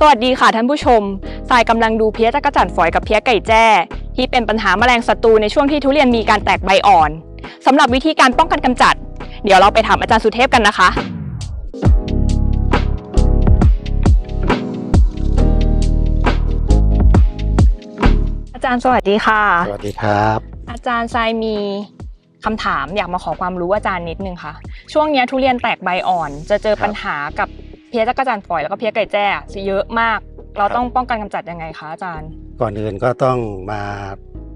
สวัสดีค่ะท่านผู้ชมสายกำลังดูเพี้ยจักรจั่นฝอยกับเพี้ยไก่แจ้ที่เป็นปัญหาแมลงศัตรูในช่วงที่ทุเรียนมีการแตกใบอ่อนสำหรับวิธีการป้องกันกำจัด เดี๋ยวเราไปถามอาจารย์สุเทพกันนะคะ อาจารย์สวัสดีค่ะ สวัสดีครับ อาจารย์ทรายมีคำถามอยากมาขอความรู้อาจารย์นิดนึงค่ะ ช่วงเนี้ยทุเรียนแตกใบอ่อน จะเจอครับปัญหากับเพี้ยจักรจันทร์ฝอยแล้วก็เพี้ยไก่แจ้เยอะมาก เราครับต้องป้องกันกำจัดยังไงคะอาจารย์ ก่อนอื่นก็ต้องมา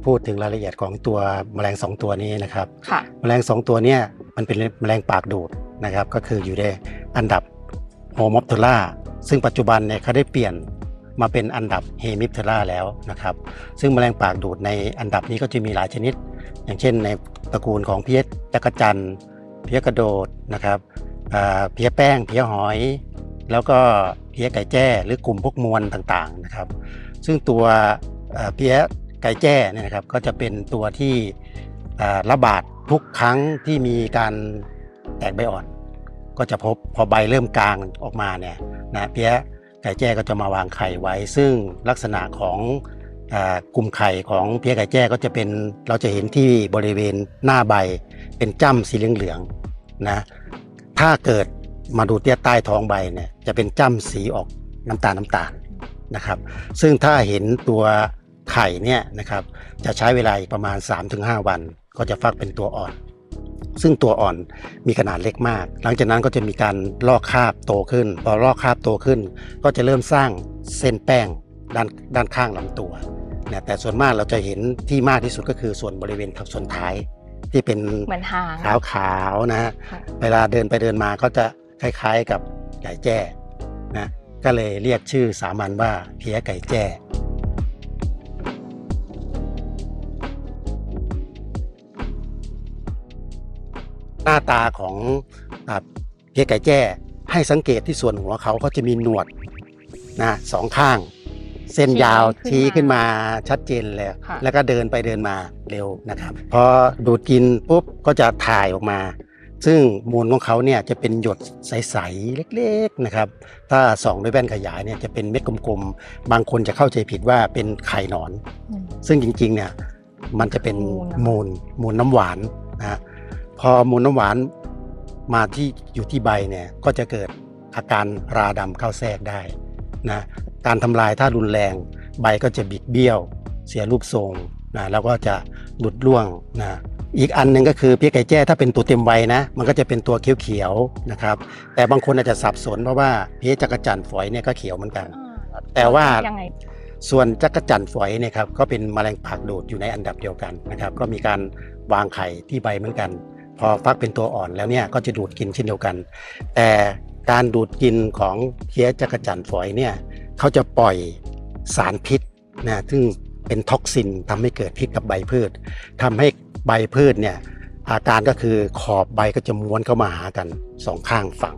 พูดถึงรายละเอียดของตัวแมลงสองตัวนี้นะครับค่ะแมลงสองตัวเนี้มันเป็นแมลงปากดูดนะครับ ก็คืออยู่ในอันดับโฮมอปเทล่าซึ่งปัจจุบันเนี่ยเขาได้เปลี่ยนมาเป็นอันดับเฮมิปเทล่าแล้วนะครับ ซึ่งแมลงปากดูดในอันดับนี้ก็จะมีหลายชนิด อย่างเช่นในตระกูลของเพี้ยจักรจันทร์เพี้ยกระโดดนะครับอ่าเพี้ยแป้งเพี้ยหอย แล้วก็เพี้ยไก่แจ้หรือกลุ่มพวกมวลต่างๆนะครับ ซึ่งตัวเพี้ยไก่แจ้เนี่ยนะครับก็จะเป็นตัวที่ระบาดทุกครั้งที่มีการแตกใบอ่อน ก็จะพบพอใบเริ่มกลางออกมาเนี่ยนะเพี้ยไก่แจ้ก็จะมาวางไข่ไว้ ซึ่งลักษณะของกลุ่มไข่ของเพี้ยไก่แจ้ก็จะเป็นเราจะเห็นที่บริเวณหน้าใบเป็นจ้ำสีเหลืองๆนะถ้าเกิด มาดูเตี้ยใต้ท้องใบเนี่ยจะเป็นจ้ำสีออกน้ำตาลน้ำตาลนะครับ ซึ่งถ้าเห็นตัวไข่เนี่ยนะครับจะใช้เวลาอีกประมาณ 3-5 วัน ก็จะฟักเป็นตัวอ่อน ซึ่งตัวอ่อนมีขนาดเล็กมาก หลังจากนั้นก็จะมีการลอกคราบโตขึ้น พอลอกคราบโตขึ้น ก็จะเริ่มสร้างเส้นแป้งด้านด้านข้างลำตัวเนี่ยแต่ส่วนมากเราจะเห็นที่มากที่สุดก็คือส่วนบริเวณส่วนท้ายที่เป็นเหมือนหางขาวขาวๆนะฮะค่ะเวลาเดินไปเดินมาก็จะ คล้ายๆกับไก่แจ้นะก็เลยเรียกชื่อสามัญว่าเพี้ยไก่แจ้หน้าตาของอ่าเพี้ยไก่แจ้ให้สังเกตที่ส่วนหัวเขาเขาจะมีหนวดนะสองข้าง เส้นยาวชี้ขึ้นมาชัดเจนเลยค่ะแล้วก็เดินไปเดินมาเร็วนะครับ พอดูดกินปุ๊บก็จะถ่ายออกมา ซึ่งมูลของเขาเนี่ยจะเป็นหยดใสๆเล็กๆนะครับถ้าส่องด้วยแว่นขยายเนี่ยจะเป็นเม็ดกลมๆ บางคนจะเข้าใจผิดว่าเป็นไข่หนอนอืมซึ่งจริงๆเนี่ยมันจะเป็นมูลนะมูลมูลน้ำหวานนะฮะพอมูลน้ำหวานมาที่อยู่ที่ใบเนี่ยก็จะเกิดอาการราดำเข้าแทรกได้นะการทำลายถ้ารุนแรงใบก็จะบิดเบี้ยว เสียรูปทรงนะแล้วก็จะหลุดร่วงนะ อีกอันหนึ่งก็คือเพี้ยไก่แจ้ถ้าเป็นตัวเต็มวัยนะ มันก็จะเป็นตัวเขียวๆนะครับ แต่บางคนอาจจะสับสนเพราะว่าเพี้ยจักรจันทร์ฝอยเนี่ยก็เขียวเหมือนกันอ่าแต่ว่ายังไงส่วนจักรจันทร์ฝอยเนี่ยครับก็เป็นแมลงปากดูดอยู่ในอันดับเดียวกันนะครับ ก็มีการวางไข่ที่ใบเหมือนกัน พอฟักเป็นตัวอ่อนแล้วเนี่ยก็จะดูดกินเช่นเดียวกัน แต่การดูดกินของเพี้ยจักรจันทร์ฝอยเนี่ยเขาจะปล่อยสารพิษนะซึ่งเป็นท็อกซินทำให้เกิดพิษกับใบพืชทำให้ ใบพืชเนี่ยอาการก็คือขอบใบก็จะม้วนเข้ามาหากันสองข้างฝั่ง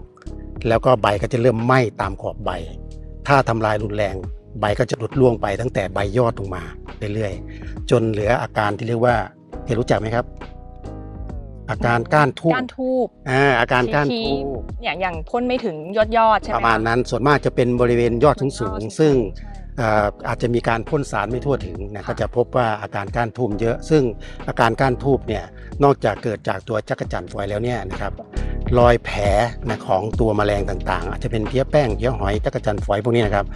แล้วก็ใบก็จะเริ่มไหม้ตามขอบใบ ถ้าทำลายรุนแรงใบก็จะหลุดร่วงไปตั้งแต่ใบยอดลงมาเรื่อยๆจนเหลืออาการที่เรียกว่าเห็นรู้จักไหมครับ อาการก้านทูบก้านทูบอ่าอาการก้านชี้ทูบอย่างอย่างพ่นไม่ถึงยอดยอดๆใช่ไหปมระมาณนั้นส่วนมากจะเป็นบริเวณยอดสูงๆซึ่งใช่ อ่าอาจจะมีการพ่นสารไม่ทั่วถึงนะค่ะก็จะพบว่าอาการก้านทูบเยอะ ซึ่งอาการก้านทูบเนี่ยนอกจากเกิดจากตัวจักรจันทร์ฝอยแล้วเนี่ยนะครับรอยแผลนะของตัวแมลงต่างๆ อาจจะเป็นเพี้ยแป้งเพี้ยหอยจักรจันทร์ฝอยพวกนี้นะครับ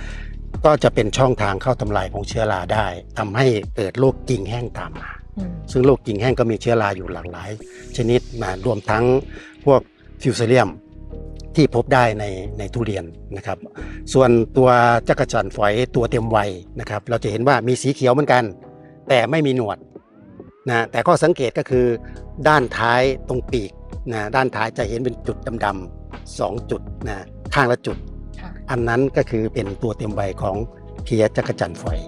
ก็จะเป็นช่องทางเข้าทำลายของเชื้อราได้ทำให้เกิดโรคกิ่งแห้งตามมาอืมซึ่งโรคกิ่งแห้งก็มีเชื้อราอยู่หลากหลาย ชนิดนะรวมทั้งพวกฟิวเซเลียม ที่พบได้ในในทุเรียนนะครับ ส่วนตัวจักรจันทร์ฝอยตัวเต็มวัยนะครับ เราจะเห็นว่ามีสีเขียวเหมือนกัน แต่ไม่มีหนวดนะแต่ข้อสังเกตก็คือด้านท้ายตรงปีกนะด้านท้ายจะเห็นเป็นจุดดำๆสองจุดนะข้างละจุดค่ะอันนั้นก็คือเป็นตัวเต็มวัยของเพียจักรจันทร์ฝอย